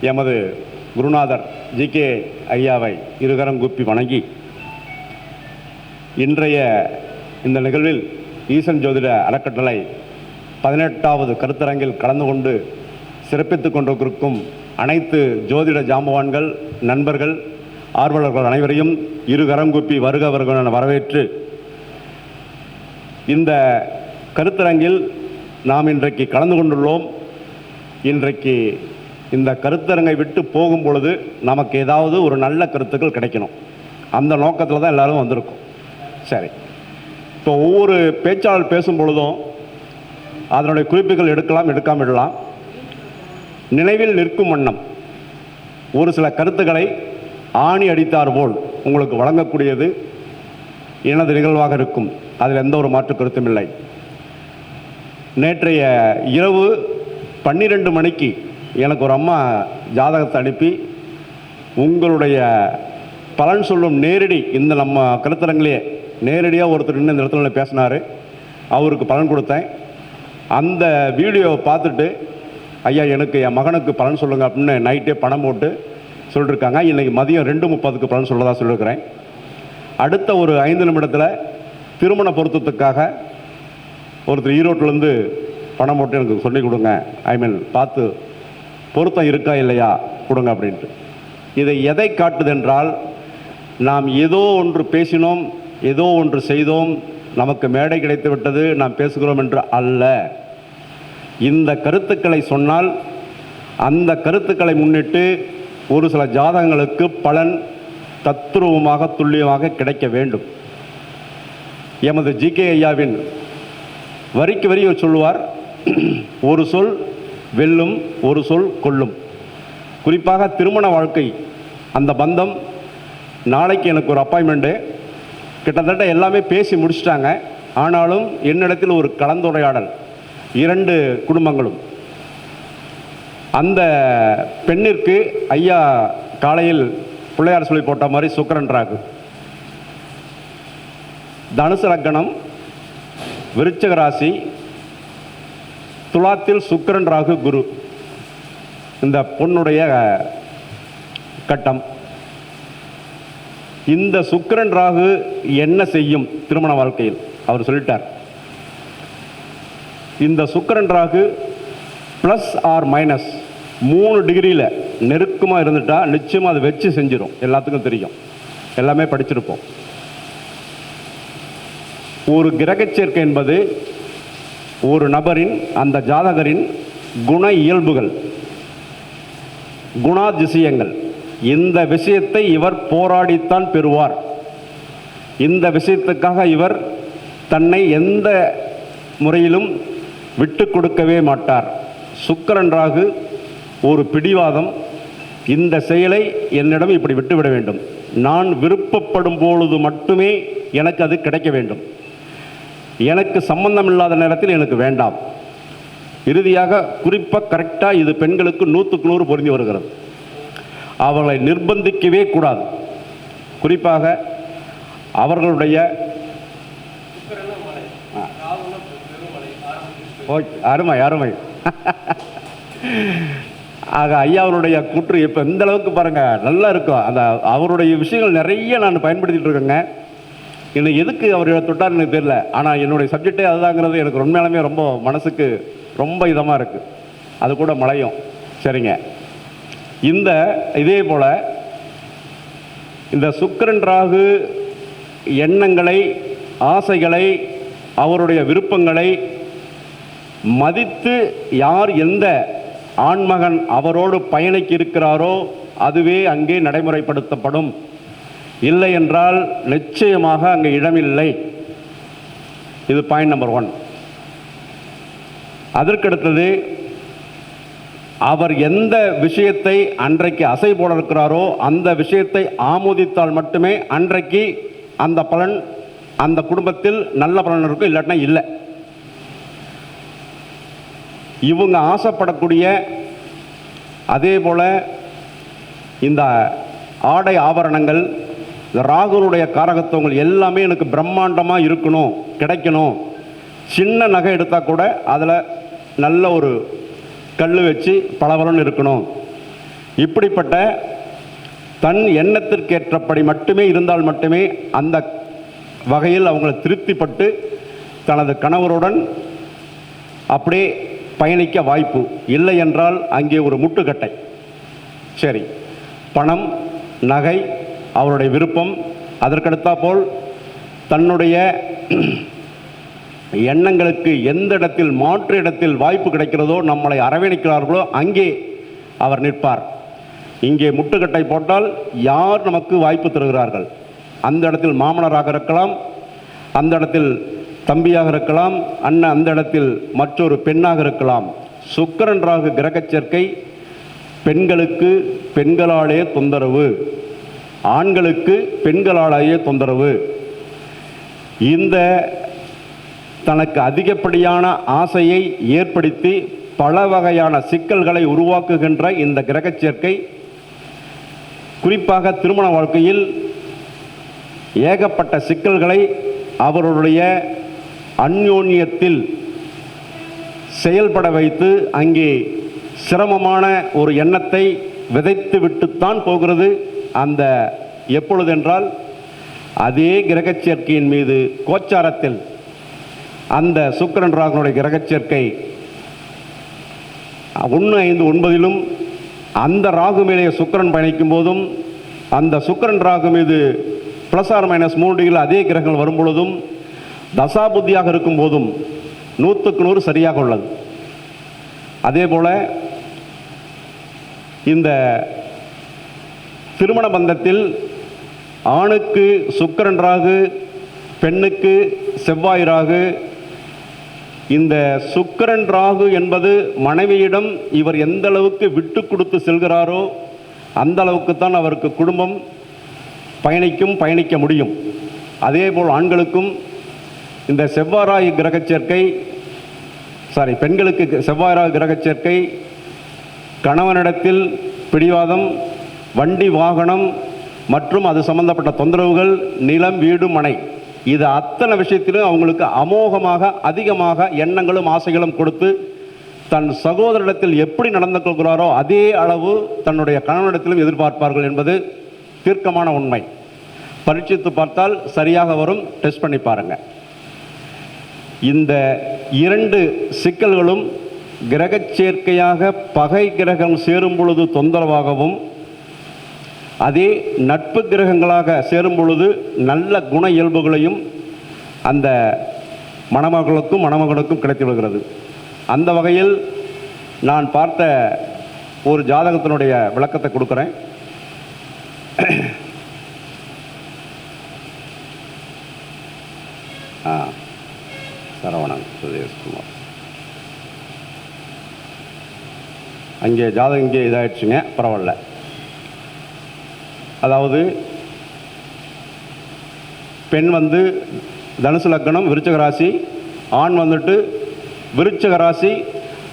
எமது குருநாதர் G. K. ஐயாவை இருகரம் கூப்பி வணங்கி இன்றைய இந்த நிகழ்வில் ஈசன் ஜோதிட அறக்கட்டளை பதினெட்டாவது கருத்தரங்கில் கலந்து கொண்டு சிறப்பித்து கொண்டிருக்கும் அனைத்து ஜோதிட ஜாம்பவான்கள் நண்பர்கள் ஆர்வலர்கள் அனைவரையும் இருகரம் கூப்பி வருக வருக என வரவேற்று இந்த கருத்தரங்கில் நாம் இன்றைக்கு கலந்து கொண்டுள்ளோம். இன்றைக்கு இந்த கருத்தரங்கை விட்டு போகும் பொழுது நமக்கு ஏதாவது ஒரு நல்ல கருத்துக்கள் கிடைக்கணும். அந்த நோக்கத்தில் தான் எல்லாரும் வந்திருக்கும். சரி. இப்போ ஒவ்வொரு பேச்சாளர் பேசும் பொழுதும் அதனுடைய குறிப்புகள் எடுக்கலாம் எடுக்காமல் விடலாம். நினைவில் நிற்கும் வண்ணம். ஒரு சில கருத்துக்களை ஆணி அடித்தார் போல் உங்களுக்கு வழங்கக்கூடியது எனது நிகழ்வாக இருக்கும். அதில் எந்த ஒரு மாற்று கருத்தும் இல்லை. நேற்றைய இரவு பன்னிரெண்டு மணிக்கு எனக்கு ஒரு அம்மா ஜாதகத்தை அனுப்பி உங்களுடைய பலன் சொல்லும் நேரடி இந்த நம்ம கருத்தரங்களே நேரடியாக ஒருத்தர் நின்று இந்த இடத்துல பேசினார். அவருக்கு பலன் கொடுத்தேன். அந்த வீடியோவை பார்த்துட்டு ஐயா எனக்கு என் மகனுக்கு பலன் சொல்லுங்கள் அப்படின்னு நைட்டே பணம் போட்டு சொல்லியிருக்காங்க இன்றைக்கி மதியம் ரெண்டு முப்பதுக்கு பலன் சொல்லதாக சொல்லியிருக்கிறேன் அடுத்த ஒரு ஐந்து நிமிடத்தில் திருமண பொருத்தத்துக்காக ஒருத்தர் ஈரோட்டிலேருந்து பணம் போட்டு எனக்கு சொல்லிக் கொடுங்க. ஐ மீன் பார்த்து பொருத்தம் இருக்கா இல்லையா? கொடுங்க அப்படின்ட்டு. இதை எதை காட்டுதென்றால் நாம் ஏதோ ஒன்று பேசினோம் ஏதோ ஒன்று செய்தோம் நமக்கு மேடை கிடைத்து விட்டது நாம் பேசுகிறோம் என்று அல்ல. இந்த கருத்துக்களை சொன்னால் அந்த கருத்துக்களை முன்னிட்டு ஒரு சில ஜாதகங்களுக்கு பலன் தத்துருவமாக துல்லியமாக கிடைக்க வேண்டும். எமது ஜிகே ஐயாவின் வரிக்கு வரி சொல்லுவார் ஒரு சொல் வெல்லும் ஒரு சொல் கொல்லும். குறிப்பாக திருமண வாழ்க்கை. அந்த பந்தம் நாளைக்கு எனக்கு ஒரு அப்பாயின்மெண்ட்டு கிட்டத்தட்ட எல்லாமே பேசி முடிச்சிட்டாங்க. ஆனாலும் என்னிடத்தில் ஒரு கலந்துரையாடல். இரண்டு குடும்பங்களும். அந்த பெண்ணிற்கு ஐயா காலையில் பிள்ளையார் சொல்லி போட்ட மாதிரி சுக்கரன் ராகு. தனுசு லக்கணம் விருச்சக ராசி துலாத்தில் சுக்கரன் ராகு குரு. இந்த பொண்ணுடைய கட்டம். இந்த சுக்கிரன் ராகு என்ன செய்யும் திருமண வாழ்க்கையில்? அவர் சொல்லிட்டார். இந்த சுக்கரன் ராகு ப்ளஸ் ஆர் மைனஸ் மூணு டிகிரியில் நெருக்கமாக இருந்துட்டால் நிச்சயமாக அதை வச்சு செஞ்சிடும் எல்லாத்துக்கும் தெரியும். எல்லாமே படிச்சிருப்போம். ஒரு கிரகச்சேர்க்கை என்பது ஒரு நபரின் அந்த ஜாதகரின் குண இயல்புகள் குணாதிசயங்கள். இந்த விஷயத்தை இவர் போராடித்தான் பெறுவார். இந்த விஷயத்துக்காக இவர் தன்னை எந்த முறையிலும் விட்டு கொடுக்கவே மாட்டார். சுக்கிரன் ராகு ஒரு பிடிவாதம். இந்த செயலை என்னிடம் இப்படி விட்டுவிட வேண்டும். நான் விருப்பப்படும் பொழுது மட்டுமே எனக்கு அது கிடைக்க வேண்டும். எனக்கு சம்பந்தம் இல்லாத நேரத்தில் எனக்கு வேண்டாம். இறுதியாக குறிப்பாக கரெக்டாக இது பெண்களுக்கு நூற்றுக்கு நூறு பொருந்தி வருகிறது. அவர்களை நிர்பந்திக்கவே கூடாது. குறிப்பாக அவர்களுடைய அருமை அருமை. ஆக ஐயாவுடைய கூற்று இப்போ இந்த அளவுக்கு பாருங்க நல்லா இருக்கும். அந்த அவருடைய விஷயங்கள் நிறைய நான் பயன்படுத்திட்டு இருக்கேங்க. இன்னும் எதுக்கு அவர் தொட்டார் எனக்கு தெரியல. ஆனால் என்னுடைய சப்ஜெக்டே அதுதாங்கிறது எனக்கு உண்மையாலுமே ரொம்ப மனசுக்கு ரொம்ப இதமாக இருக்குது அது கூட மழையும். சரிங்க. இந்த இதே போல் இந்த சுக்கரன் ராகு எண்ணங்களை ஆசைகளை அவருடைய விருப்பங்களை மதித்து யார் எந்த ஆண்மகன் அவரோடு பயணிக்க இருக்கிறாரோ அதுவே அங்கே நடைமுறைப்படுத்தப்படும். இல்லை என்றால் நிச்சயமாக அங்கே இடமில்லை. இது பாயிண்ட் நம்பர் ஒன் அதற்கடுத்தது அவர் எந்த விஷயத்தை அன்றைக்கு அசை போட இருக்கிறாரோ அந்த விஷயத்தை ஆமோதித்தால் மட்டுமே அன்றைக்கு அந்த பலன் அந்த குடும்பத்தில் நல்ல பலன் இருக்கும் இல்லாட்டினா இல்லை. இவங்க ஆசைப்படக்கூடிய அதே போல் இந்த ஆடை ஆபரணங்கள் ராகுனுடைய காரகத்துவங்கள் எல்லாமே எனக்கு பிரம்மாண்டமாக இருக்கணும் கிடைக்கணும். சின்ன நகை எடுத்தால் கூட அதில் நல்ல ஒரு கல் வச்சு பளபளன்னு இருக்கணும். இப்படிப்பட்ட தன் எண்ணத்திற்கேற்றபடி மட்டுமே இருந்தால் மட்டுமே அந்த வகையில் அவங்களை திருப்திப்பட்டு தனது கணவருடன் அப்படியே பயணிக்க வாய்ப்பு இல்லை என்றால் அங்கே ஒரு முட்டுக்கட்டை. சரி பணம் நகை அவருடைய விருப்பம். அதற்கடுத்தா போல் தன்னுடைய எண்ணங்களுக்கு எந்த இடத்தில் மாற்று இடத்தில் வாய்ப்பு கிடைக்கிறதோ நம்மளை அரவணைக்கிறார்களோ அங்கே அவர் நிற்பார். இங்கே முட்டுக்கட்டை போட்டால் யார் நமக்கு வாய்ப்பு தருகிறார்கள்? அந்த இடத்தில் மாமனராக இருக்கலாம் அந்த இடத்தில் தம்பியாக இருக்கலாம் அண்ணன் அந்த இடத்தில் மற்றொரு பெண்ணாக இருக்கலாம். சுக்கிரன் ராகு கிரகச் சேர்க்கை பெண்களுக்கு பெண்களாலே தொந்தரவு. ஆண்களுக்கு பெண்களாலேயே தொந்தரவு. இந்த தனக்கு அதிகப்படியான ஆசையை ஏற்படுத்தி பல வகையான சிக்கல்களை உருவாக்குகின்ற இந்த கிரக சேர்க்கை குறிப்பாக திருமண வாழ்க்கையில் ஏகப்பட்ட சிக்கல்களை அவருடைய அந்யோன்யத்தில் செயல்பட வைத்து அங்கே சிரமமான ஒரு எண்ணத்தை விதைத்து விட்டுத்தான் போகிறது. அந்த எப்பொழுதென்றால் அதே கிரகச்சேர்க்கையின் மீது கோச்சாரத்தில் அந்த சுக்கரன் ராகனுடைய கிரகச்சேர்க்கை ஒன்று ஐந்து ஒன்பதிலும் அந்த ராகு மேலே சுக்கிரன் பயணிக்கும் போதும் அந்த சுக்கரன் ராகு மீது ப்ளஸ் ஆர் மைனஸ் மூணு அதே கிரகங்கள் வரும் பொழுதும் தசாபுத்தியாக இருக்கும் போதும் நூற்றுக்கு நூறு சரியாக உள்ளது. அதே போல் இந்த திருமண பந்தத்தில் ஆணுக்கு சுக்கிரன் ராகு பெண்ணுக்கு செவ்வாய் ராகு. இந்த சுக்கிரன் ராகு என்பது மனைவியிடம் இவர் எந்த அளவுக்கு விட்டு கொடுத்து செல்கிறாரோ அந்த அளவுக்கு தான் அவருக்கு குடும்பம் பயணிக்கும் பயணிக்க முடியும். அதேபோல் ஆண்களுக்கும் இந்த செவ்வாராய் கிரக சேர்க்கை சாரி பெண்களுக்கு செவ்வாராய் கிரக சேர்க்கை கணவனிடத்தில் பிடிவாதம் வண்டி வாகனம் மற்றும் அது சம்பந்தப்பட்ட தொந்தரவுகள் நிலம் வீடு மனை. இது அத்தனை விஷயத்திலும் அவங்களுக்கு அமோகமாக அதிகமாக எண்ணங்களும் ஆசைகளும் கொடுத்து தன் சகோதரிடத்தில் எப்படி நடந்து கொள்கிறாரோ அதே அளவு தன்னுடைய கணவனிடத்திலும் எதிர்பார்ப்பார்கள் என்பது தீர்க்கமான உண்மை. பரீட்சித்து பார்த்தால் சரியாக வரும். டெஸ்ட் பண்ணி பாருங்க. இந்த இரண்டு சிக்கல்களும் கிரக சேர்க்கையாக பகை கிரகம் சேரும் பொழுது தொந்தரவாகவும் அதே நட்பு கிரகங்களாக சேரும் பொழுது நல்ல குண இயல்புகளையும் அந்த மணமகளுக்கும் மணமகனுக்கும் கிடைத்து விடுகிறது. அந்த வகையில் நான் பார்த்த ஒரு ஜாதகத்தினுடைய விளக்கத்தை கொடுக்குறேன். சரவணன் சுதேஷ்குமார் அங்கே ஜாதகம் இங்கே இதாகிடுச்சுங்க பரவாயில்ல. அதாவது பெண் வந்து தனுசு லக்கணம் விருச்சக ராசி ஆண் வந்துட்டு விருச்சக ராசி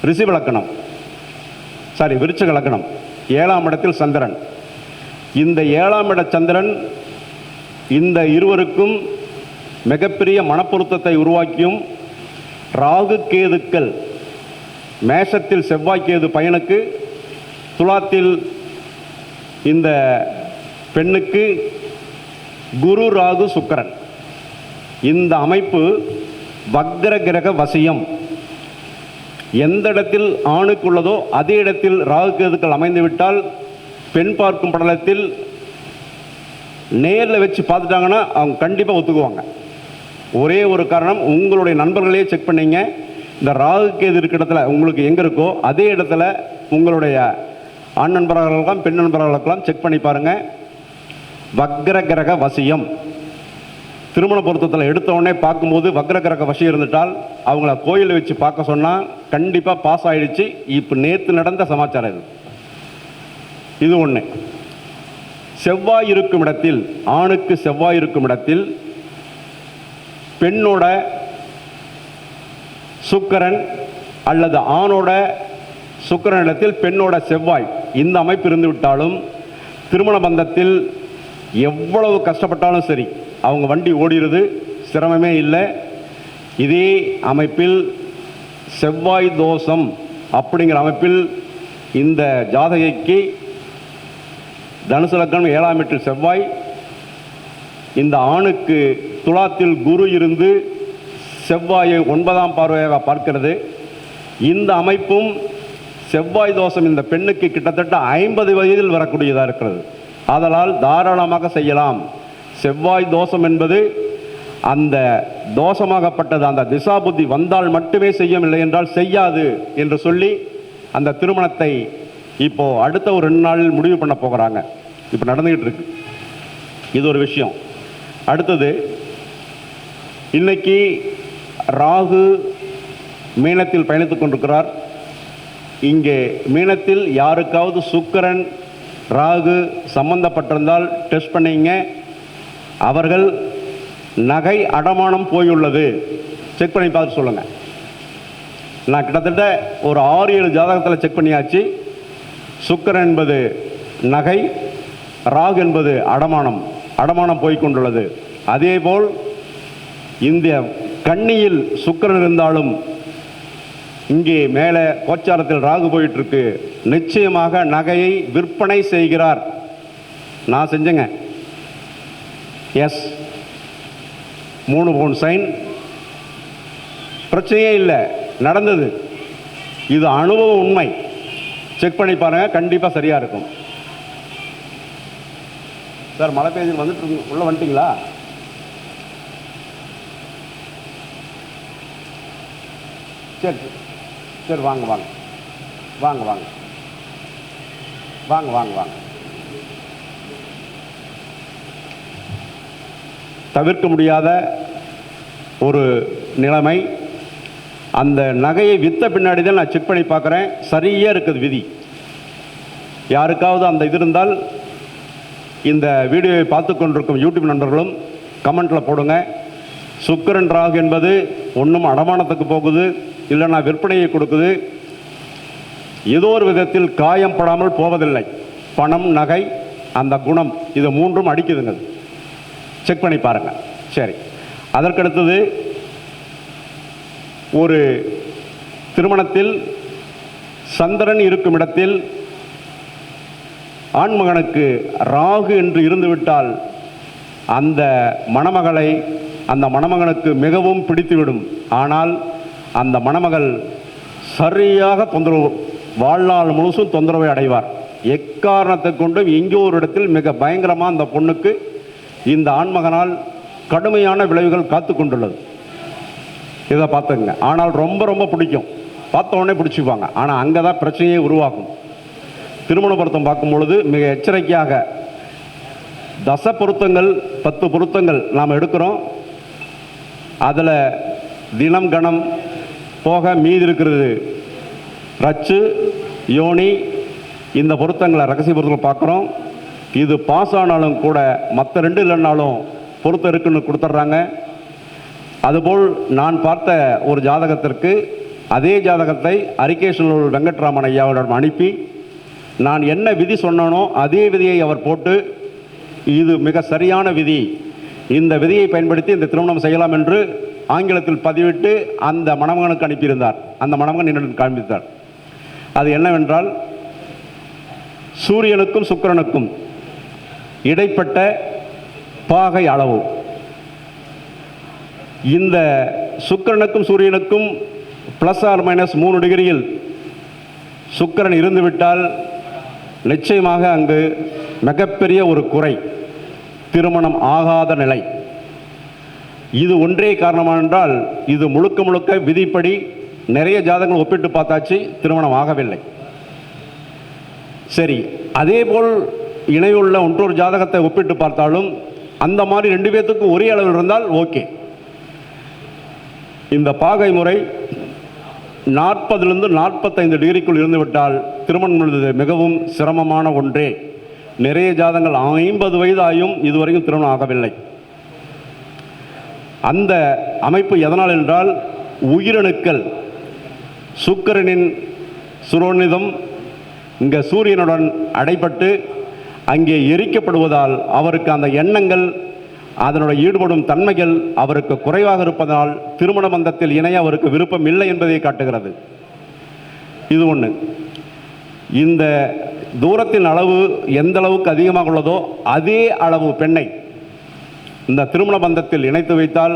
ரிஷிப லக்கணம். சாரி விருச்சக லக்கணம். ஏழாம் இடத்தில் சந்திரன். இந்த ஏழாம் இட சந்திரன் இந்த இருவருக்கும் மிகப்பெரிய மனப்பொருத்தத்தை உருவாக்கியும் ராகு கேதுக்கள் மேஷத்தில் செவ்வாய் கேது பையனுக்கு துலாத்தில் இந்த பெண்ணுக்கு குரு ராகு சுக்கரன். இந்த அமைப்பு வக்ர கிரக வசியம். எந்த இடத்தில் ஆணுக்கு உள்ளதோ அதே இடத்தில் ராகு கேதுக்கள் அமைந்துவிட்டால் பெண் பார்க்கும் படலத்தில் நேரில் வச்சு பார்த்துட்டாங்கன்னா அவங்க கண்டிப்பாக ஒத்துக்குவாங்க. ஒரே ஒரு காரணம் உங்களுடைய நண்பர்களே செக் பண்ணீங்க. இந்த ராகு கேது இருக்கிற இடத்துல உங்களுக்கு எங்கே இருக்கோ அதே இடத்துல உங்களுடைய ஆண் நண்பர்களுக்கெல்லாம் பெண் நண்பர்களுக்கெல்லாம் செக் பண்ணி பாருங்கள் வக்ர கிரக வசியம். திருமண பொருத்தத்தில் எடுத்தவுடனே பார்க்கும்போது வக்ர கிரக வசியம் இருந்துட்டால் அவங்கள கோயிலில் வச்சு பார்க்க சொன்னால் கண்டிப்பாக பாஸ் ஆகிடுச்சு இப்போ நேற்று நடந்த சமாச்சாரம் இது. இது ஒன்று செவ்வாய் இருக்கும் இடத்தில் ஆணுக்கு செவ்வாய் இருக்கும் இடத்தில் பெண்ணோட சுக்கரன் அல்லது ஆணோட சுக்கிரன் இடத்தில் பெண்ணோட செவ்வாய் இந்த அமைப்பு இருந்துவிட்டாலும் திருமண பந்தத்தில் எவ்வளவு கஷ்டப்பட்டாலும் சரி அவங்க வண்டி ஓடிடுது சிரமமே இல்லை. இதே அமைப்பில் செவ்வாய் தோஷம் அப்படிங்கிற அமைப்பில் இந்த ஜாதகைக்கு தனுசு லக்னம் ஏழாம் வீட்டில் செவ்வாய் இந்த ஆணுக்கு துலாத்தில் குரு இருந்து செவ்வாயை ஒன்பதாம் பார்வையாக பார்க்கிறது. இந்த அமைப்பும் செவ்வாய் தோஷம் இந்த பெண்ணுக்கு கிட்டத்தட்ட ஐம்பது வயதில் வரக்கூடியதாக இருக்கிறது. ஆதலால் தாராளமாக செய்யலாம். செவ்வாய் தோஷம் என்பது அந்த தோஷமாகப்பட்டது அந்த திசா புத்தி வந்தால் மட்டுமே செய்யும் இல்லை என்றால் செய்யாது என்று சொல்லி அந்த திருமணத்தை இப்போ அடுத்த ஒரு ரெண்டு நாளில் முடிவு பண்ண போகிறாங்க. இப்போ நடந்துக்கிட்டு இருக்கு. இது ஒரு விஷயம். அடுத்தது இன்னைக்கு ராகு மீனத்தில் பயணித்துக் கொண்டிருக்கிறார். இங்கே மீனத்தில் யாருக்காவது சுக்கிரன் ராகு சம்பந்தப்பட்டிருந்தால் டெஸ்ட் பண்ணிங்க. அவர்கள் நகை அடமானம் போயுள்ளது. செக் பண்ணி பார்த்து சொல்லுங்கள் நான் கிட்டத்தட்ட ஒரு ஆறு ஏழு ஜாதகத்தில் செக் பண்ணியாச்சு. சுக்கிரன் என்பது நகை ராகு என்பது அடமானம். அடமானம் போய் கொண்டுள்ளது அதேபோல் இந்த கண்ணியில் சுக்கரன் இருந்தாலும் இங்கே மேலே கோச்சாரத்தில் ராகு போயிட்டுருக்கு. நிச்சயமாக நகையை விற்பனை செய்கிறார். நான் செஞ்சேங்க. எஸ் மூணு பவுன் சைன் பிரச்சனையே இல்லை. நடந்தது. இது அனுபவம் உண்மை. செக் பண்ணி பாருங்க. கண்டிப்பாக சரியாக இருக்கும். சார் மழை பெய்து வந்துட்டு உள்ளே வந்துட்டிங்களா வந்துட்டீங்களா? சரி. சரி வாங்க வாங்க. வாங்க வாங்க. வாங்க வாங்க வாங்க. தவிர்க்க முடியாத ஒரு நிலைமை. அந்த நகையை விற்ற பின்னாடி தான் நான் செக் பண்ணி பார்க்குறேன். சரியாக இருக்குது விதி. யாருக்காவது அந்த இது இருந்தால் இந்த வீடியோவை பார்த்து கொண்டிருக்கும் யூடியூப் நண்பர்களும் கமெண்ட்டில் போடுங்க. சுக்கரன் ராகு என்பது ஒன்றும் அடமானத்துக்கு போகுது இல்லைன்னா விற்பனையை கொடுக்குது. ஏதோ ஒரு விதத்தில் காயம் படாமல் போவதில்லை. பணம் நகை அந்த குணம் இது மூன்றும் அடிக்குதுங்க. செக் பண்ணி பாருங்கள் சரி. அதற்கடுத்தது ஒரு திருமணத்தில் சந்திரன் இருக்கும் இடத்தில் ஆண்மகனுக்கு ராகு என்று இருந்துவிட்டால் அந்த மணமகளை அந்த மணமகனுக்கு மிகவும் பிடித்துவிடும். ஆனால் அந்த மணமகள் சரியாக தொந்தரவு வாழ்நாள் முழுசும் தொந்தரவை அடைவார். எக்காரணத்தை கொண்டும் எங்கோ ஒரு இடத்தில் மிக பயங்கரமாக அந்த பொண்ணுக்கு இந்த ஆண்மகனால் கடுமையான விளைவுகள் காத்து கொண்டுள்ளது. இதை பார்த்துங்க ஆனால் ரொம்ப ரொம்ப பிடிக்கும். பார்த்த உடனே பிடிச்சிப்பாங்க ஆனால் அங்கே தான் பிரச்சனையே உருவாக்கும் திருமண பொருத்தம் பார்க்கும் பொழுது மிக எச்சரிக்கையாக தச பொருத்தங்கள் பத்து பொருத்தங்கள் நாம் எடுக்கிறோம். அதில் தினம் கணம் போக மீதி இருக்கிறது ரச்சு யோனி இந்த பொருத்தங்களை ரகசிய பொருத்தங்களை பார்க்குறோம். இது பாஸ் ஆனாலும் கூட மற்ற ரெண்டு இல்லைன்னாலும் பொறுத்த இருக்குன்னு கொடுத்துட்றாங்க. அதுபோல் நான் பார்த்த ஒரு ஜாதகத்திற்கு அதே ஜாதகத்தை அரிகேஸ்வரர் வெங்கட்ராமன் ஐயாவிடம் அனுப்பி நான் என்ன விதி சொன்னனோ அதே விதியை அவர் போட்டு இது மிக சரியான விதி. இந்த விதியை பயன்படுத்தி இந்த திருமணம் செய்யலாம் என்று ஆங்கிலத்தில் பதிவிட்டு அந்த மணமகனுக்கு அனுப்பியிருந்தார். அந்த மணமகன் என்னிடம் காண்பித்தார். அது என்னவென்றால் சூரியனுக்கும் சுக்கரனுக்கும் இடைப்பட்ட பாகை அளவு. இந்த சுக்கிரனுக்கும் சூரியனுக்கும் ப்ளஸ் ஆர் மைனஸ் மூணு டிகிரியில் சுக்கிரன் இருந்துவிட்டால் நிச்சயமாக அங்கு மிகப்பெரிய ஒரு குறை திருமணம் ஆகாத நிலை. இது ஒன்றே காரணமானென்றால் இது முழுக்க முழுக்க விதிப்படி நிறைய ஜாதகங்கள் ஒப்பிட்டு பார்த்தாச்சு திருமணம் ஆகவில்லை. சரி அதேபோல் இணையுள்ள ஒன்றொரு ஜாதகத்தை ஒப்பிட்டு பார்த்தாலும் அந்த மாதிரி ரெண்டு பேர்த்துக்கும் ஒரே அளவில் இருந்தால் ஓகே. இந்த பாகை முறை நாற்பதுலேருந்து நாற்பத்தைந்து டிகிரிக்குள் இருந்துவிட்டால் திருமணம் என்பது மிகவும் சிரமமான ஒன்றே. நிறைய ஜாதங்கள் ஐம்பது வயதாயும் இதுவரையும் இதுவரைக்கும் திருமணம் ஆகவில்லை. அந்த அமைப்பு எதனால் என்றால் உயிரணுக்கள் சுக்கரனின் சுரோனிதம் இங்கே சூரியனுடன் அடைபட்டு அங்கே எரிக்கப்படுவதால் அவருக்கு அந்த எண்ணங்கள் அதனுடைய ஈடுபடும் தன்மைகள் அவருக்கு குறைவாக இருப்பதால் திருமண பந்தத்தில் இணைய அவருக்கு விருப்பம் இல்லை என்பதை காட்டுகிறது. இது ஒன்று இந்த தூரத்தின் அளவு எந்த அளவுக்கு அதிகமாக உள்ளதோ அதே அளவு பெண்ணை இந்த திருமண பந்தத்தில் இணைத்து வைத்தால்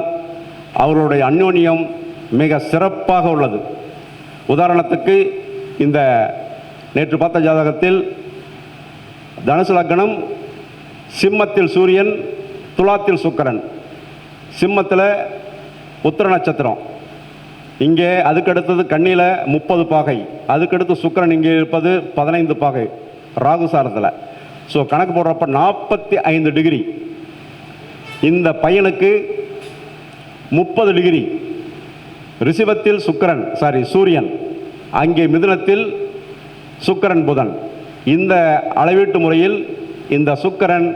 அவர்களுடைய அந்யோன்யம் மிக சிறப்பாக உள்ளது. உதாரணத்துக்கு இந்த நேற்று பார்த்த ஜாதகத்தில் தனுசு லக்னம் சிம்மத்தில் சூரியன் துலாத்தில் சுக்கரன். சிம்மத்தில் உத்திர நட்சத்திரம். இங்கே அதுக்கடுத்தது கண்ணியில் முப்பது பாகை. அதுக்கடுத்து சுக்கிரன் இங்கே இருப்பது பதினைந்து பாகை. ராகு சாரத்தில். ஸோ கணக்கு போடுறப்ப நாற்பத்தி ஐந்து டிகிரி. இந்த பையனுக்கு முப்பது டிகிரி. ரிஷபத்தில் சுக்கரன் சாரி சூரியன். அங்கே மிதுனத்தில் சுக்கிரன் புதன். இந்த அளவீட்டு முறையில் இந்த சுக்கரன்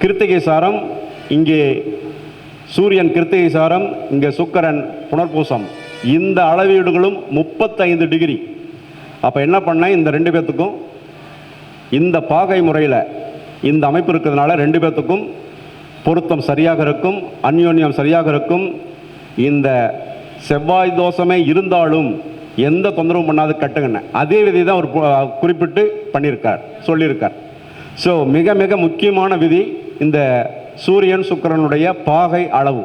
கிருத்திகை சாரம் இங்கே சூரியன் கிருத்திகை சாரம் இங்கே சுக்கரன் புனர்பூசம். இந்த அளவீடுகளும் முப்பத்தைந்து டிகிரி. அப்போ என்ன பண்ணேன் இந்த ரெண்டு பேர்த்துக்கும் இந்த பாகை முறையில் இந்த அமைப்பு இருக்கிறதுனால ரெண்டு பேர்த்துக்கும் பொருத்தம் சரியாக இருக்கும் அந்யோன்யம் சரியாக இருக்கும். இந்த செவ்வாய் தோஷமே இருந்தாலும் எந்த தொந்தரவும் பண்ணாது கட்டுங்கண்ண அதே விதி தான் அவர் குறிப்பிட்டு பண்ணியிருக்கார் சொல்லியிருக்கார். ஸோ மிக மிக முக்கியமான விதி இந்த சூரியன் சுக்கிரனுடைய பாகை அளவு.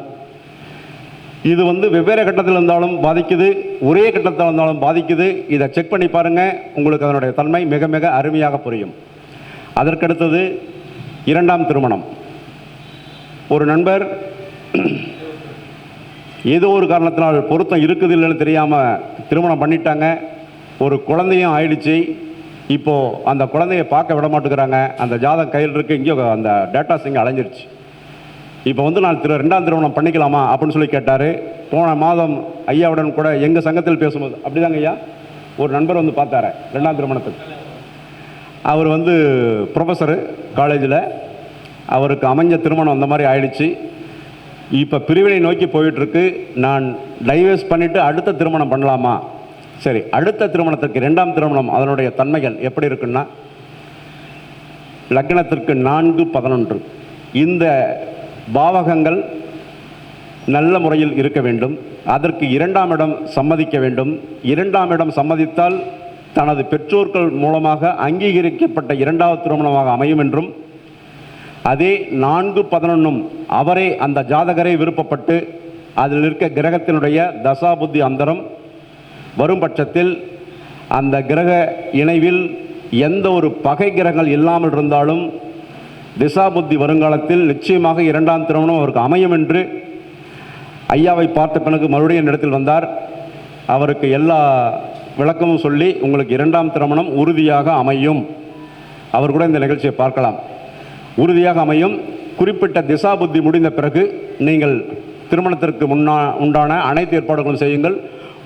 இது வந்து வெவ்வேறு கட்டத்தில் இருந்தாலும் பாதிக்குது ஒரே கட்டத்தில் இருந்தாலும் பாதிக்குது. இதை செக் பண்ணி பாருங்கள் உங்களுக்கு அதனுடைய தன்மை மிக மிக அருமையாக புரியும். அதற்கடுத்தது இரண்டாம் திருமணம். ஒரு நண்பர் ஏதோ ஒரு காரணத்தினால் பொருத்தம் இருக்குது இல்லைன்னு தெரியாமல் திருமணம் பண்ணிட்டாங்க. ஒரு குழந்தையும் ஆயிடுச்சு. இப்போது அந்த குழந்தைய பார்க்க விட மாட்டேங்கிறாங்க. அந்த ஜாதகம் கையில் இருக்குது இங்கேயோ அந்த டேட்டாஸ் இங்கே அலைஞ்சிருச்சு. இப்போ வந்து நான் திரு ரெண்டாம் திருமணம் பண்ணிக்கலாமா அப்படின்னு சொல்லி கேட்டார். போன மாதம் ஐயாவுடன் கூட எங்கள் சங்கத்தில் பேசும்போது அப்படிதாங்க ஐயா? ஒரு நண்பர் வந்து பார்த்தாரு ரெண்டாம் திருமணத்துக்கு. அவர் வந்து ப்ரொஃபஸரு காலேஜில். அவருக்கு அமைஞ்ச திருமணம் அந்த மாதிரி ஆயிடுச்சு. இப்போ பிரிவினை நோக்கி போயிட்டுருக்கு. நான் டைவர்ஸ் பண்ணிவிட்டு அடுத்த திருமணம் பண்ணலாமா? சரி அடுத்த திருமணத்திற்கு ரெண்டாம் திருமணம் அதனுடைய தன்மைகள் எப்படி இருக்குன்னா லக்னத்திற்கு நான்கு பதினொன்று. இந்த பாவகங்கள் நல்ல முறையில் இருக்க வேண்டும். அதற்கு இரண்டாம் இடம் சம்மதிக்க வேண்டும். இரண்டாம் இடம் சம்மதித்தால் தனது பெற்றோர்கள் மூலமாக அங்கீகரிக்கப்பட்ட இரண்டாவது திருமணமாக அமையும் என்றும் அதே நான்கு பதினொன்றும் அவரே அந்த ஜாதகரை விருப்பப்பட்டு அதில் இருக்க கிரகத்தினுடைய தசாபுத்தி அந்தரம். வரும் பட்சத்தில் அந்த கிரக இணைவில் எந்த ஒரு பகை கிரகங்கள் இல்லாமல் இருந்தாலும் திசாபுத்தி வருங்காலத்தில் நிச்சயமாக இரண்டாம் திருமணம் அவருக்கு அமையும் என்று ஐயாவை பார்த்த பிறகு மறுபடியும் என்னிடத்தில் வந்தார். அவருக்கு எல்லா விளக்கமும் சொல்லி உங்களுக்கு இரண்டாம் திருமணம் உறுதியாக அமையும். அவர் கூட இந்த நிகழ்ச்சியை பார்க்கலாம். உறுதியாக அமையும். குறிப்பிட்ட திசா புத்தி முடிந்த பிறகு நீங்கள் திருமணத்திற்கு முன்னா உண்டான அனைத்து ஏற்பாடுகளும் செய்யுங்கள்.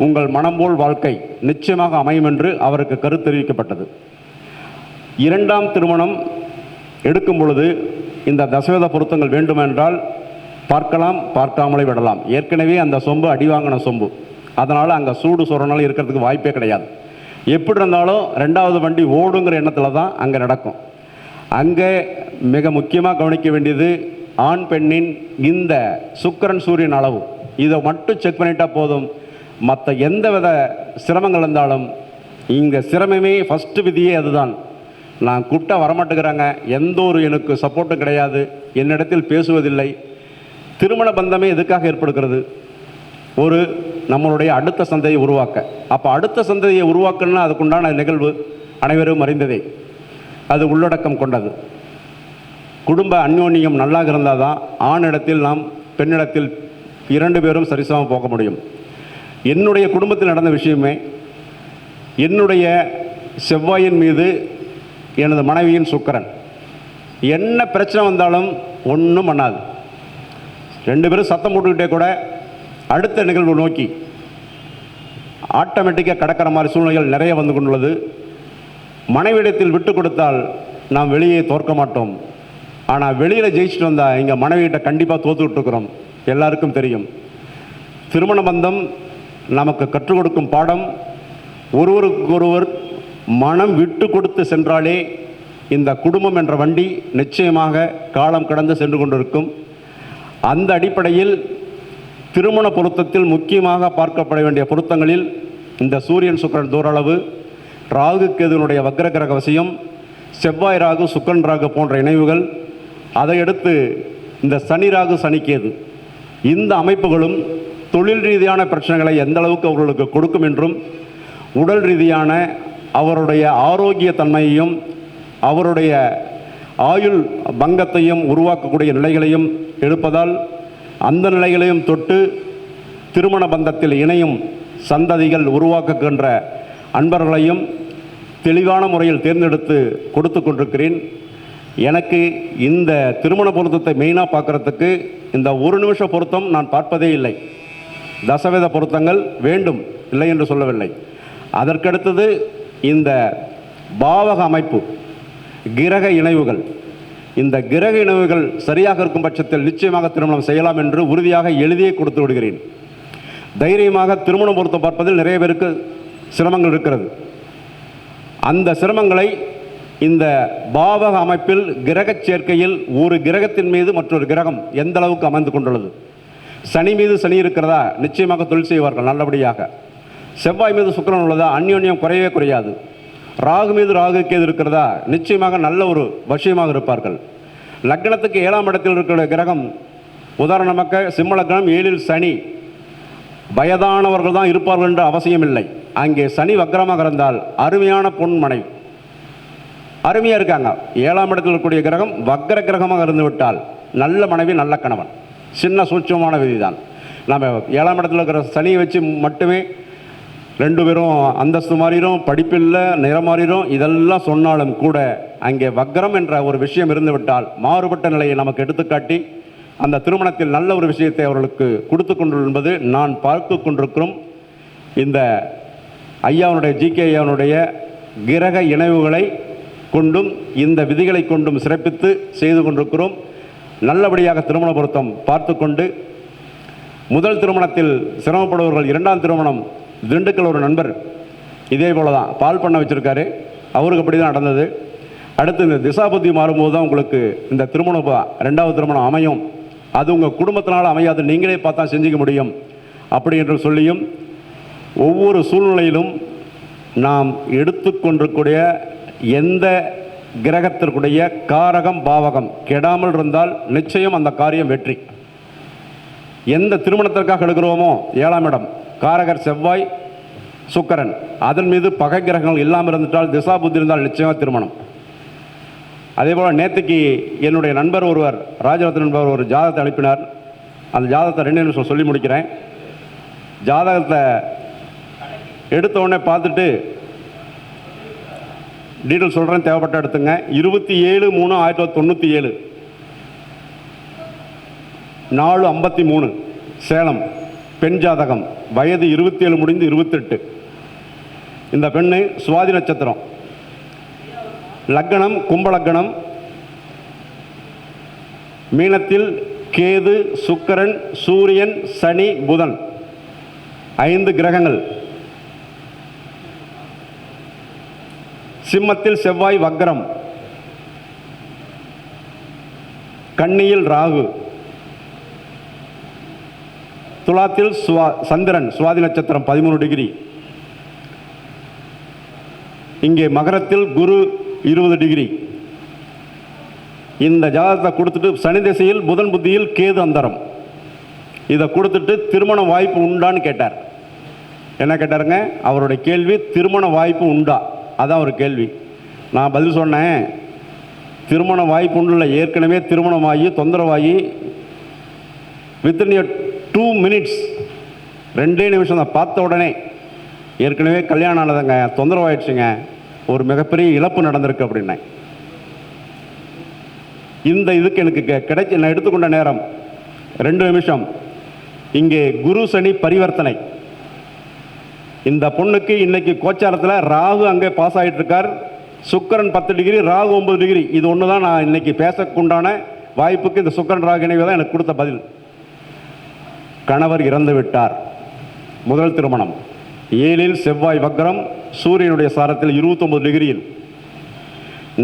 உங்கள் மனம் போல் வாழ்க்கை நிச்சயமாக அமையும் என்று அவருக்கு கருத்து தெரிவிக்கப்பட்டது. இரண்டாம் திருமணம் எடுக்கும் பொழுது இந்த தசவேத பொருத்தங்கள் வேண்டுமென்றால் பார்க்கலாம் பார்க்காமலே விடலாம். ஏற்கனவே அந்த சொம்பு அடிவாங்கின சொம்பு. அதனால் அங்கே சூடு சொரணாலும் இருக்கிறதுக்கு வாய்ப்பே கிடையாது. எப்படி இருந்தாலும் ரெண்டாவது வண்டி ஓடுங்கிற எண்ணத்தில் தான் அங்கே நடக்கும். அங்கே மிக முக்கியமாக கவனிக்க வேண்டியது ஆண் பெண்ணின் இந்த சுக்கிரன் சூரியன் அளவு. இதை மட்டும் செக் பண்ணிட்டா போதும். மற்ற எந்த வித சிரமங்கள் இருந்தாலும் இங்கே சிரமமே ஃபஸ்ட்டு விதியே அதுதான். நான் கூப்பிட்டா வரமாட்டேங்கிறாங்க. எந்த ஒரு எனக்கு சப்போர்ட்டும் கிடையாது. என்னிடத்தில் பேசுவதில்லை. திருமண பந்தமே எதுக்காக ஏற்படுகிறது? ஒரு நம்மளுடைய அடுத்த சந்தையை உருவாக்க. அப்போ அடுத்த சந்தையை உருவாக்கணும்னா அதுக்குண்டான நிகழ்வு அனைவரும் அறிந்ததே. அது உள்ளடக்கம் கொண்டது. குடும்ப அந்யோன்யம் நல்லாக இருந்தால் தான் ஆணிடத்தில் நாம் பெண்ணிடத்தில் இரண்டு பேரும் சரிசமம் போக முடியும். என்னுடைய குடும்பத்தில் நடந்த விஷயமே என்னுடைய செவ்வாயின் மீது எனது மனைவியின் சுக்கரன். என்ன பிரச்சனை வந்தாலும் ஒன்றும் பண்ணாது. ரெண்டு பேரும் சத்தம் போட்டுக்கிட்டே கூட அடுத்த நிகழ்வு நோக்கி ஆட்டோமேட்டிக்காக கடக்கிற மாதிரி சூழ்நிலைகள் நிறைய வந்து கொண்டுள்ளது. மனைவியிடத்தில் விட்டு கொடுத்தால் நாம் வெளியே தோற்க மாட்டோம். ஆனால் வெளியில் ஜெயிச்சுட்டு வந்தால் எங்கள் மனைவியிட்ட கண்டிப்பாக தோத்துக்கிட்டு எல்லாருக்கும் தெரியும். திருமண பந்தம் நமக்கு கற்றுக் கொடுக்கும் பாடம் ஒருவருக்கொருவர் மனம் விட்டு கொடுத்து சென்றாலே இந்த குடும்பம் என்ற வண்டி நிச்சயமாக காலம் கடந்து சென்று கொண்டிருக்கும். அந்த அடிப்படையில் திருமண பொருத்தத்தில் முக்கியமாக பார்க்கப்பட வேண்டிய பொருத்தங்களில் இந்த சூரியன் சுக்கிரன் தூரளவு ராகு கேதுனுடைய வக்ர கிரக வசியம் செவ்வாய் ராகு சுக்கரன் ராகு போன்ற இணைவுகள் அதையடுத்து இந்த சனி ராகு சனிக்கேது. இந்த அமைப்புகளும் தொழில் ரீதியான பிரச்சனைகளை எந்த அளவுக்கு அவர்களுக்கு கொடுக்கும் என்றும் உடல் ரீதியான அவருடைய ஆரோக்கிய தன்மையையும் அவருடைய ஆயுள் பங்கத்தையும் உருவாக்கக்கூடிய நிலைகளையும் எடுப்பதால் அந்த நிலைகளையும் தொட்டு திருமண பந்தத்தில் இணையும் சந்ததிகள் உருவாக்குகின்ற அன்பர்களையும் தெளிவான முறையில் தேர்ந்தெடுத்து கொடுத்து கொண்டிருக்கிறேன். எனக்கு இந்த திருமண பொருத்தத்தை மெயினாக பார்க்குறதுக்கு இந்த ஒரு நிமிஷ பொருத்தம் நான் பார்ப்பதே இல்லை. தசவித பொருத்தங்கள் வேண்டும் இல்லை என்று சொல்லவில்லை. அதற்கடுத்தது இந்த பாவக அமைப்பு கிரக இணைவுகள். இந்த கிரக இணைவுகள் சரியாக இருக்கும் பட்சத்தில் நிச்சயமாக திருமணம் செய்யலாம் என்று உறுதியாக எழுதியே கொடுத்து விடுகிறேன். தைரியமாக திருமணம் பொருத்தம் பார்ப்பதில் நிறைய பேருக்கு சிரமங்கள் இருக்கிறது. அந்த சிரமங்களை இந்த பாவக அமைப்பில் கிரகச் சேர்க்கையில் ஒரு கிரகத்தின் மீது மற்றொரு கிரகம் எந்த அளவுக்கு அமைந்து கொண்டுள்ளது? சனி மீது சனி இருக்கிறதா? நிச்சயமாக தொழில் செய்வார்கள் நல்லபடியாக. செவ்வாய் மீது சுக்கரன் உள்ளதா? அந்யோன்யம் குறையவே குறையாது. ராகு மீது ராகு கேது இருக்கிறதா? நிச்சயமாக நல்ல ஒரு விஷயமாக இருப்பார்கள். லக்னத்துக்கு ஏழாம் இடத்தில் இருக்கிற கிரகம் உதாரணமாக சிம்ம லக்னம் ஏழில் சனி. வயதானவர்கள் தான் இருப்பார்கள் என்ற அவசியம் இல்லை அங்கே சனி வக்கரமாக இருந்தால் அருமையான பொன் மனைவி அருமையாக இருக்காங்க. ஏழாம் இடத்தில் இருக்கக்கூடிய கிரகம் வக்ர கிரகமாக இருந்து விட்டால் நல்ல மனைவி நல்ல கணவன். சின்ன சூட்சமான விதிதான். நம்ம ஏழாம் இடத்துல இருக்கிற சனியை வச்சு மட்டுமே ரெண்டு பேரும் அந்தஸ்து மாறிடும் படிப்பில்ல நிறம் மாறிடும் இதெல்லாம் சொன்னாலும் கூட அங்கே வக்ரம் என்ற ஒரு விஷயம் இருந்து விட்டால் மாறுபட்ட நிலையை நமக்கு எடுத்துக்காட்டி அந்த திருமணத்தில் நல்ல ஒரு விஷயத்தை அவர்களுக்கு கொடுத்து கொண்டு என்பது நான் பார்த்து கொண்டிருக்கிறோம். இந்த ஐயாவுடைய ஜிகே ஐயாவுடைய கிரக இணைவுகளை கொண்டும் இந்த விதிகளை கொண்டும் சிறப்பித்து செய்து கொண்டிருக்கிறோம். நல்லபடியாக திருமண பொருத்தம் பார்த்து கொண்டு முதல் திருமணத்தில் சிரமப்படுபவர்கள் இரண்டாம் திருமணம் திண்டுக்கல் ஒரு நண்பர். இதே போல தான் பால் பண்ண வச்சுருக்காரு. அவருக்கு அப்படி தான் நடந்தது. அடுத்து இந்த திசாபுத்தி மாறும்போது தான் உங்களுக்கு இந்த திருமணம் ரெண்டாவது திருமணம் அமையும். அது உங்கள் குடும்பத்தினால் அமையாது. நீங்களே பார்த்தா செஞ்சுக்க முடியும். அப்படி என்று சொல்லியும் ஒவ்வொரு சூழ்நிலையிலும் நாம் எடுத்துக்கொண்டிருக்கூடிய எந்த கிரகத்திற்குடைய காரகம் பாவகம் கெடாமல் இருந்தால் நிச்சயம் அந்த காரியம் வெற்றி. எந்த திருமணத்திற்காக எடுக்கிறோமோ ஏழாம் இடம். காரகர் செவ்வாய் சுக்கரன். அதன் மீது பகை கிரகங்கள் இல்லாமல் இருந்துட்டால் திசா புத்தி இருந்தால் நிச்சயமாக திருமணம். அதே போல் நேற்றுக்கு என்னுடைய நண்பர் ஒருவர் ராஜரத்ன என்பவர் ஒரு ஜாதகத்தை அனுப்பினார். அந்த ஜாதகத்தை ரெண்டு நிமிஷம் சொல்லி முடிக்கிறேன். ஜாதகத்தை எடுத்த உடனே பார்த்துட்டு டீட்டெயில் சொல்கிறேன் தேவைப்பட்ட எடுத்துங்க. இருபத்தி ஏழு மூணு ஆயிரத்தி தொள்ளாயிரத்தி தொண்ணூற்றி ஏழு. நாலு ஐம்பத்தி மூணு. சேலம். பெண் ஜாதகம். வயது இருபத்தி ஏழு முடிந்து இருபத்தெட்டு. இந்த பெண்ணு சுவாதி நட்சத்திரம். லக்னம் கும்பலக்கணம் மீனத்தில் கேது சுக்கரன் சூரியன் சனி புதன். ஐந்து கிரகங்கள். சிம்மத்தில் செவ்வாய் வக்ரம் கன்னியில் ராகு துலாத்தில் சுவா சந்திரன் சுவாதி நட்சத்திரம் பதிமூணு டிகிரி. இங்கே மகரத்தில் குரு இருபது டிகிரி. இந்த ஜாதகத்தை கொடுத்துட்டு சனி திசையில் புதன் புத்தியில் கேது அந்தரம். இதை கொடுத்துட்டு திருமண வாய்ப்பு உண்டான்னு கேட்டார். என்ன கேட்டாருங்க? அவருடைய கேள்வி திருமண வாய்ப்பு உண்டா? அதான் ஒரு கேள்வி. நான் பதில் சொன்னேன். திருமண வாய்ப்பு ஏற்கனவே திருமணமாகி தொந்தரவாகி வித்தின் டூ மினிட்ஸ் ரெண்டே நிமிஷம் தான். பார்த்த உடனே ஏற்கனவே கல்யாணம் ஆனதுங்க தொந்தரவாயிடுச்சுங்க. ஒரு மிகப்பெரிய இழப்பு நடந்திருக்கு அப்படின்னேன். இந்த இதுக்கு எனக்கு கெ- கிடைச்ச நான் எடுத்துக்கொண்ட நேரம் ரெண்டு நிமிஷம். இங்கே குரு சனி பரிவர்த்தனை. இந்த பொண்ணுக்கு இன்னைக்கு கோச்சாரத்தில் ராகு அங்கே பாஸ் ஆகிட்டு இருக்கார் சுக்கரன் பத்து டிகிரி ராகு ஒன்பது டிகிரி. இது ஒன்று தான் நான் இன்னைக்கு பேசக்குண்டான வாய்ப்புக்கு இந்த சுக்கரன் ராகு இணைவு தான் எனக்கு கொடுத்த பதில். கணவர் இறந்து விட்டார். முதல் திருமணம். ஏழில் செவ்வாய் வக்ரம் சூரியனுடைய சாரத்தில் 29 டிகிரியில்.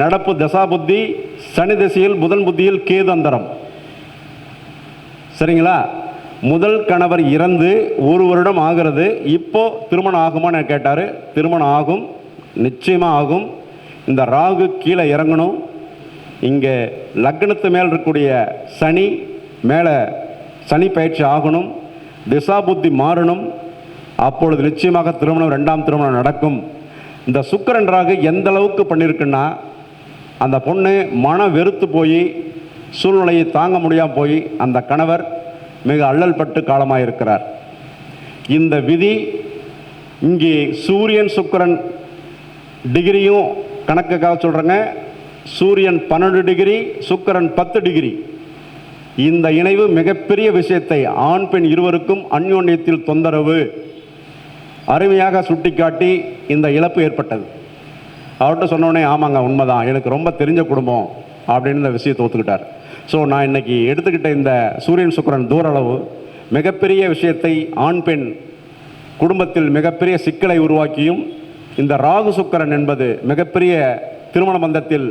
நடப்பு தசாபுத்தி சனி திசையில் புதன் புத்தியில் கேது அந்தரம். சரிங்களா? முதல் கணவர் இறந்து ஒரு வருடம் ஆகிறது. இப்போ திருமணம் ஆகுமான்னு கேட்டார். திருமணம் ஆகும். நிச்சயமாக ஆகும். இந்த ராகு கீழே இறங்கணும். இங்கே லக்னத்து மேல் இருக்கக்கூடிய சனி மேலே சனி பயிற்சி ஆகணும். திசா புத்தி மாறணும். அப்பொழுது நிச்சயமாக திருமணம் ரெண்டாம் திருமணம் நடக்கும். இந்த சுக்கிரன் ராகு எந்த அளவுக்கு பண்ணியிருக்குன்னா அந்த பொண்ணு மனம் வெறுத்து போய் சூழ்நிலையை தாங்க முடியாமல் போய் அந்த கணவர் மிக அல்லல் பட்டு காலமாக இருக்கிறார் இந்த விதி இங்கே சூரியன் சுக்கிரன் டிகிரியும் கணக்குக்காக சொல்கிறேங்க சூரியன் பன்னெண்டு டிகிரி சுக்கரன் பத்து டிகிரி. இந்த இணைவு மிகப்பெரிய விஷயத்தை ஆண் பெண் இருவருக்கும் அந்யோன்யத்தில் தொந்தரவு அருமையாக சுட்டிக்காட்டி இந்த இழப்பு ஏற்பட்டது. அவர்கிட்ட சொன்னோடனே ஆமாங்க உண்மைதான். எனக்கு ரொம்ப தெரிஞ்ச குடும்பம் அப்படின்னு இந்த விஷயத்தை ஒத்துக்கிட்டார். ஸோ நான் இன்னைக்கு எடுத்துக்கிட்ட இந்த சூரியன் சுக்கிரன் தூரளவு மிகப்பெரிய விஷயத்தை ஆண் பெண் குடும்பத்தில் மிகப்பெரிய சிக்கலை உருவாக்கியும் இந்த ராகு சுக்கிரன் என்பது மிகப்பெரிய திருமண பந்தத்தில்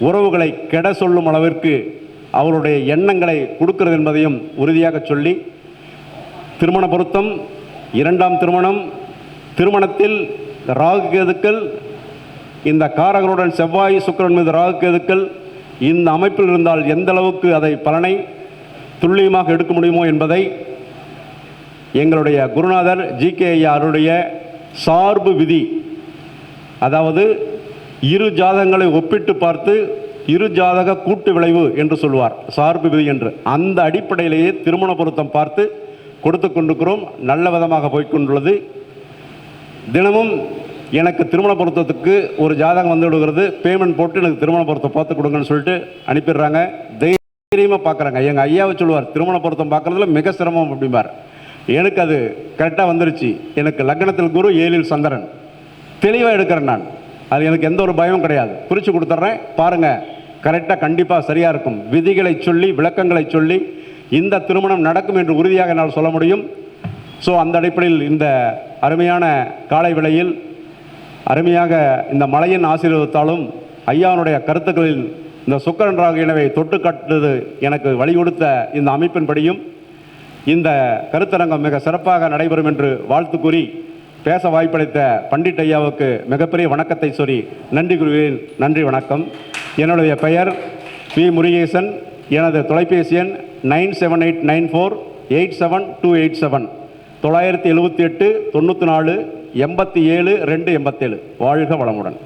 உறவுகளை கெட சொல்லும் அளவிற்கு அவருடைய எண்ணங்களை கொடுக்கிறது என்பதையும் உறுதியாக சொல்லி திருமண பொருத்தம் இரண்டாம் திருமணம் திருமணத்தில் ராகு கேதுக்கள் இந்த காரகருடன் செவ்வாய் சுக்கிரன் மீது ராகு கேதுக்கள் இந்த அமைப்பில் இருந்தால் எந்த அளவுக்கு அதை பலனை துல்லியமாக எடுக்க முடியுமோ என்பதை எங்களுடைய குருநாதர் ஜி கே ஐயாருடைய சார்பு விதி அதாவது இரு ஜாதகங்களை ஒப்பிட்டு பார்த்து இரு ஜாதக கூட்டு விளைவு என்று சொல்வார் சார்பு விதி என்று. அந்த அடிப்படையிலேயே திருமண பொருத்தம் பார்த்து கொடுத்து கொண்டிருக்கிறோம். நல்ல விதமாக போய்க்கொண்டுள்ளது தினமும் எனக்கு திருமண பொருத்தத்துக்கு ஒரு ஜாதகம் வந்து விடுகிறது. பேமெண்ட் போட்டு எனக்கு திருமண பொருத்தம் பார்த்து கொடுங்கன்னு சொல்லிட்டு அனுப்பிடுறாங்க. தைரியமாக பார்க்குறாங்க. எங்கள் ஐயாவை சொல்லுவார் திருமண பொருத்தம் பார்க்குறதுல மிக சிரமம் அப்படிம்பார். எனக்கு அது கரெக்டாக வந்துருச்சு. எனக்கு லக்னத்தில் குரு ஏழில் சந்திரன். தெளிவாக எடுக்கிறேன் நான். அது எனக்கு எந்த ஒரு பயமும் கிடையாது. குறித்து கொடுத்துட்றேன் பாருங்கள் கரெக்டாக கண்டிப்பாக சரியாக இருக்கும். விதிகளை சொல்லி விளக்கங்களை சொல்லி இந்த திருமணம் நடக்கும் என்று உறுதியாக என்னால் சொல்ல முடியும். ஸோ அந்த அடிப்படையில் இந்த அருமையான காலை விலையில் அருமையாக இந்த மலையின் ஆசீர்வாதத்தாலும் ஐயாவுடைய கருத்துக்களில் இந்த சுக்கரன் ராகு இனவை தொட்டு கட்டுவது எனக்கு வழி இந்த அமைப்பின்படியும் இந்த கருத்தரங்கம் மிக சிறப்பாக நடைபெறும் என்று வாழ்த்து கூறி பேச வாய்ப்பளித்த பண்டிட் ஐயாவுக்கு மிகப்பெரிய வணக்கத்தை சொல்லி நன்றி கூறுவேன் நன்றி வணக்கம். என்னுடைய பெயர் பி முருகேசன். எனது தொலைபேசி எண் nine seven eight nine four eight seven two eight seven. தொள்ளாயிரத்தி எழுபத்தி எட்டு தொண்ணூற்றி நாலு எண்பத்தி ஏழு ரெண்டு எண்பத்தேழு. வாழ்க வளமுடன்.